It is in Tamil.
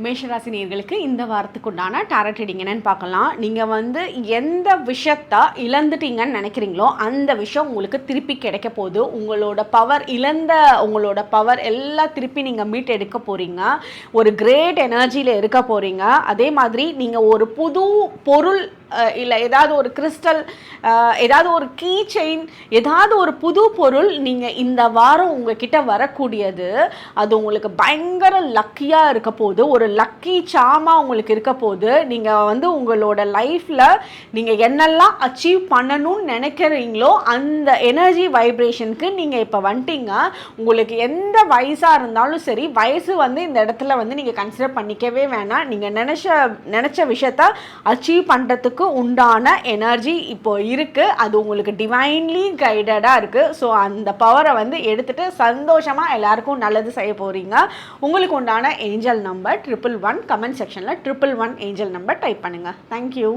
மேஷராசி நேர்களுக்கு இந்த வாரத்துக்கு உண்டான டாரட் ரீடிங் என்னன்னு பார்க்கலாம். நீங்கள் வந்து எந்த விஷயத்த இழந்துட்டீங்கன்னு நினைக்கிறீங்களோ அந்த விஷயம் உங்களுக்கு திருப்பி கிடைக்க போகுது. உங்களோட பவர் இழந்த உங்களோட பவர் எல்லாம் திருப்பி நீங்கள் மீட் எடுக்க போகிறீங்க ஒரு கிரேட் எனர்ஜியில் இருக்க போகிறீங்க அதே மாதிரி நீங்கள் ஒரு புது பொருள் இல்லை ஏதாவது ஒரு கிறிஸ்டல் ஏதாவது ஒரு கீ செயின் ஏதாவது ஒரு புது பொருள் நீங்கள் இந்த வாரம் உங்ககிட்ட வரக்கூடியது அது உங்களுக்கு பயங்கர லக்கியாக இருக்க போது ஒரு லக்கி சாமா உங்களுக்கு இருக்க போது நீங்கள் வந்து உங்களோட லைஃப்பில் நீங்கள் என்னெல்லாம் அச்சீவ் பண்ணணும்னு நினைக்கிறீங்களோ அந்த எனர்ஜி வைப்ரேஷனுக்கு நீங்கள் இப்போ வந்துட்டீங்க உங்களுக்கு எந்த வயசாக இருந்தாலும் சரி வயசு வந்து இந்த இடத்துல வந்து நீங்கள் கன்சிடர் பண்ணிக்கவே வேணாம். நீங்கள் நினச்ச நினச்ச விஷயத்த அச்சீவ் பண்ணுறதுக்கு உண்டான எனர்ஜி இப்போ இருக்குது அது உங்களுக்கு டிவைன்லி கைடடாக இருக்குது ஸோ அந்த பவரை வந்து எடுத்துகிட்டு சந்தோஷமாக எல்லாருக்கும் நல்லது செய்ய போகிறீங்க உங்களுக்கு உண்டான angel number triple one comment செக்ஷனில் triple one angel number type பண்ணுங்கள் தேங்க்யூ